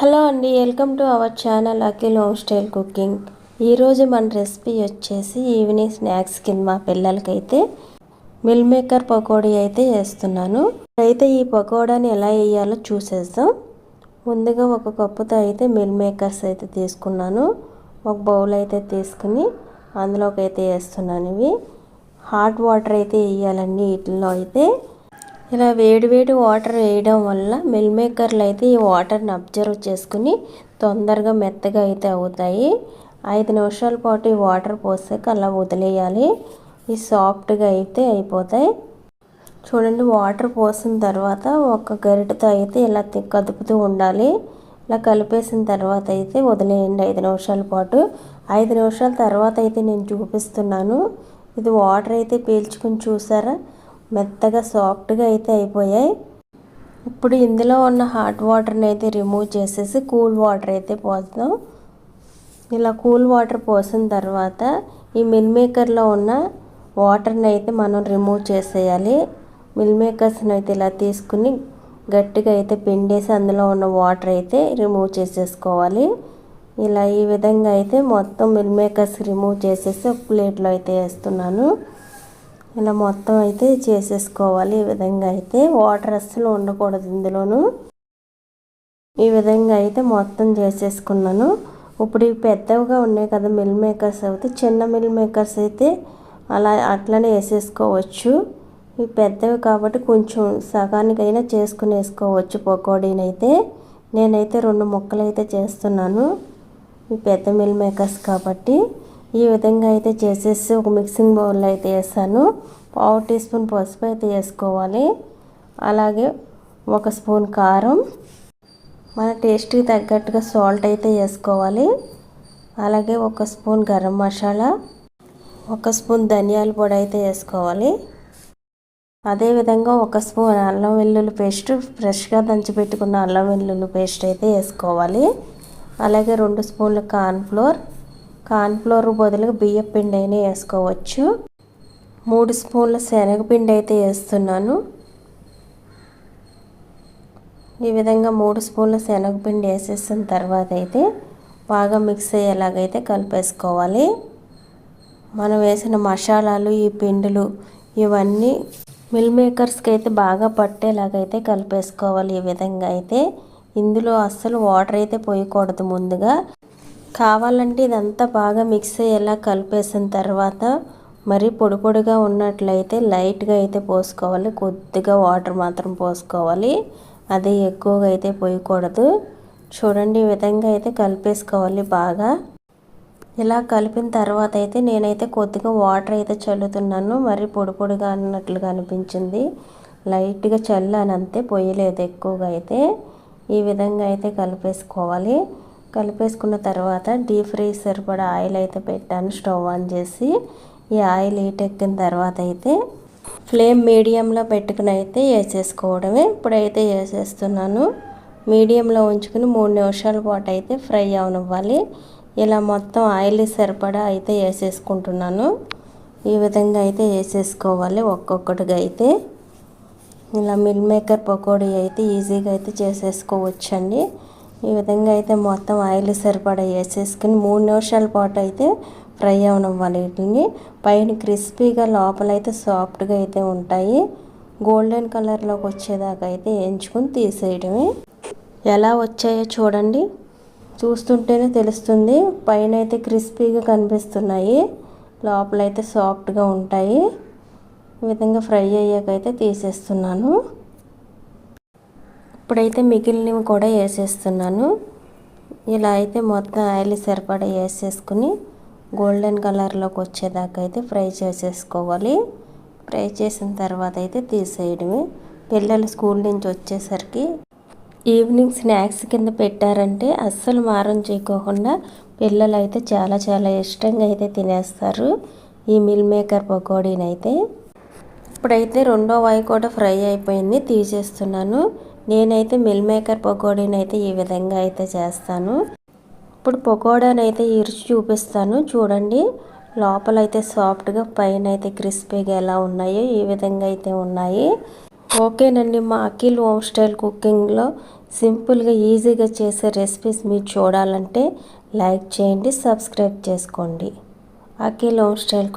Hello అండి welcome to our channel Akhil home style cooking. ఈరోజు మన రెసిపీ వచ్చేసి ఈవినింగ్ స్నాక్స్ కింద మా పిల్లలకైతే మిల్ మేకర్ పకోడీ అయితే వేస్తున్నాను అయితే ఈ పకోడాని ఎలా వేయాలో చూసేద్దాం. ముందుగా ఒక కప్పుతో అయితే మిల్ మేకర్స్ అయితే తీసుకున్నాను. ఒక బౌల్ అయితే తీసుకుని అందులోకి అయితే వేస్తున్నాను ఇవి. హాట్ వాటర్ అయితే వేయాలండి వీటిల్లో అయితే. ఇలా వేడివేడి వాటర్ వేయడం వల్ల మిల్ మేకర్లు అయితే ఈ వాటర్ని అబ్జర్వ్ చేసుకుని తొందరగా మెత్తగా అయితే అవుతాయి. ఐదు నిమిషాల పాటు ఈ వాటర్ పోసాక అలా వదిలేయాలి. ఈ సాఫ్ట్గా అయితే అయిపోతాయి. చూడండి వాటర్ పోసిన తర్వాత ఒక గరిటతో అయితే ఇలా కదుపుతూ ఉండాలి. ఇలా కలిపేసిన తర్వాత అయితే వదిలేయండి ఐదు నిమిషాల పాటు. ఐదు నిమిషాల తర్వాత అయితే నేను చూపిస్తున్నాను. ఇది వాటర్ అయితే పీల్చుకుని చూసారా? మెత్తగా సాఫ్ట్గా అయితే అయిపోయాయి. ఇప్పుడు ఇందులో ఉన్న హాట్ వాటర్ని అయితే రిమూవ్ చేసేసి కూల్ వాటర్ అయితే పోస్తాం. ఇలా కూల్ వాటర్ పోసిన తర్వాత ఈ మిల్ మేకర్లో ఉన్న వాటర్ని అయితే మనం రిమూవ్ చేసేయాలి. మిల్ మేకర్స్ని అయితే ఇలా తీసుకుని గట్టిగా అయితే పిండేసి అందులో ఉన్న వాటర్ అయితే రిమూవ్ చేసేసుకోవాలి. ఇలా ఈ విధంగా అయితే మొత్తం మిల్ మేకర్స్ రిమూవ్ చేసేసి ఒక ప్లేట్లో అయితే వేస్తున్నాను. ఇలా మొత్తం అయితే చేసేసుకోవాలి. ఈ విధంగా అయితే వాటర్ అస్సలు ఉండకూడదు ఇందులోను. ఈ విధంగా అయితే మొత్తం చేసేసుకున్నాను. ఇప్పుడు ఇవి పెద్దవిగా ఉన్నాయి కదా మిల్ మేకర్స్ అయితే చిన్న మిల్ మేకర్స్ అయితే అలా అట్లనే వేసేసుకోవచ్చు. ఇవి పెద్దవి కాబట్టి కొంచెం సగానికైనా చేసుకుని వేసుకోవచ్చు పకోడీనైతే అయితే. నేనైతే రెండు ముక్కలు అయితే చేస్తున్నాను. ఈ పెద్ద మిల్ మేకర్స్ కాబట్టి. ఈ విధంగా అయితే చేసేసి ఒక మిక్సింగ్ బౌల్లో అయితే వేసాను. పావు టీ స్పూన్ పసుపు అయితే వేసుకోవాలి. అలాగే ఒక స్పూన్ కారం. మన టేస్ట్కి తగ్గట్టుగా సాల్ట్ అయితే వేసుకోవాలి. అలాగే ఒక స్పూన్ గరం మసాలా ఒక స్పూన్ ధనియాల పొడి అయితే వేసుకోవాలి. అదేవిధంగా ఒక స్పూన్ అల్లం వెల్లుల్లి పేస్ట్ ఫ్రెష్గా దంచిపెట్టుకున్న అల్లం వెల్లుల్లి పేస్ట్ అయితే వేసుకోవాలి. అలాగే రెండు స్పూన్లు కార్న్ఫ్లోర్ కార్న్ఫ్లోర్ బదులుగా బియ్యం పిండి అయినా వేసుకోవచ్చు. మూడు స్పూన్ల శనగపిండి అయితే వేస్తున్నాను. ఈ విధంగా మూడు స్పూన్ల శనగపిండి వేసేసిన తర్వాత అయితే బాగా మిక్స్ అయ్యేలాగైతే కలిపేసుకోవాలి. మనం వేసిన మసాలాలు ఈ పిండిలు ఇవన్నీ మిల్ మేకర్స్కి అయితే బాగా పట్టేలాగైతే కలిపేసుకోవాలి ఈ విధంగా అయితే. ఇందులో అస్సలు వాటర్ అయితే పోయకూడదు ముందుగా. కావాలంటే ఇదంతా బాగా మిక్స్ అయ్యేలా కలిపేసిన తర్వాత మరి పొడి పొడిగా ఉన్నట్లయితే లైట్గా అయితే పోసుకోవాలి. కొద్దిగా వాటర్ మాత్రం పోసుకోవాలి. అది ఎక్కువగా అయితే పోయకూడదు. చూడండి ఈ విధంగా అయితే కలిపేసుకోవాలి బాగా. ఇలా కలిపిన తర్వాత అయితే నేనైతే కొద్దిగా వాటర్ అయితే చల్లుతున్నాను. మరి పొడి పొడిగా అన్నట్లుగా అనిపించింది లైట్గా చల్లాను అంతే పోయలేదు ఎక్కువగా అయితే. ఈ విధంగా అయితే కలిపేసుకోవాలి. కలిపేసుకున్న తర్వాత డీప్ ఫ్రీజ్ సరిపడా ఆయిల్ అయితే పెట్టాను స్టవ్ ఆన్ చేసి. ఈ ఆయిల్ హీట్ ఎక్కిన తర్వాత అయితే ఫ్లేమ్ మీడియంలో పెట్టుకుని అయితే వేసేసుకోవడమే. ఇప్పుడైతే వేసేస్తున్నాను. మీడియంలో ఉంచుకుని మూడు నిమిషాల పాటు అయితే ఫ్రై అవనివ్వాలి. ఇలా మొత్తం ఆయిల్ సరిపడా అయితే వేసేసుకుంటున్నాను. ఈ విధంగా అయితే వేసేసుకోవాలి ఒక్కొక్కటిగా అయితే. ఇలా మిల్ మేకర్ పకోడీ అయితే ఈజీగా అయితే చేసేసుకోవచ్చండి. ఈ విధంగా అయితే మొత్తం ఆయిల్ సరిపడా వేసేసుకుని మూడు నిమిషాల పాటు అయితే ఫ్రై అవనివ్వాలి వీటిని. పైన క్రిస్పీగా లోపల అయితే సాఫ్ట్గా అయితే ఉంటాయి. గోల్డెన్ కలర్లోకి వచ్చేదాకా అయితే ఎంచుకొని తీసేయడమే. ఎలా వచ్చాయో చూడండి. చూస్తుంటేనే తెలుస్తుంది. పైన అయితే క్రిస్పీగా కనిపిస్తున్నాయి. లోపల అయితే సాఫ్ట్గా ఉంటాయి. ఈ విధంగా ఫ్రై అయ్యాకైతే తీసేస్తున్నాను. ఇప్పుడైతే మిగిలినవి కూడా వేసేస్తున్నాను. ఇలా అయితే మొత్తం ఆయిల్ సరిపడా వేసేసుకుని గోల్డెన్ కలర్లోకి వచ్చేదాకా అయితే ఫ్రై చేసేసుకోవాలి. ఫ్రై చేసిన తర్వాత అయితే తీసేయడమే. పిల్లలు స్కూల్ నుంచి వచ్చేసరికి ఈవినింగ్ స్నాక్స్ కింద పెట్టారంటే అస్సలు మారం చేయకోకుండా పిల్లలు అయితే చాలా చాలా ఇష్టంగా అయితే తినేస్తారు ఈ మిల్ మేకర్ పకోడీని అయితే ఇప్పుడైతే రెండో వాయి కూడా ఫ్రై అయిపోయింది తీసేస్తున్నాను. నేనైతే మిల్ మేకర్ పకోడీని అయితే ఈ విధంగా అయితే చేస్తాను. ఇప్పుడు పకోడాని అయితే ఇరిచి చూపిస్తాను. చూడండి లోపల అయితే సాఫ్ట్గా పైన అయితే క్రిస్పీగా ఎలా ఉన్నాయో ఈ విధంగా అయితే ఉన్నాయి. ఓకేనండి మా అఖిల్ హోమ్ స్టైల్ కుకింగ్లో సింపుల్గా ఈజీగా చేసే రెసిపీస్ మీరు చూడాలంటే లైక్ చేయండి సబ్స్క్రైబ్ చేసుకోండి. Akhil home style cook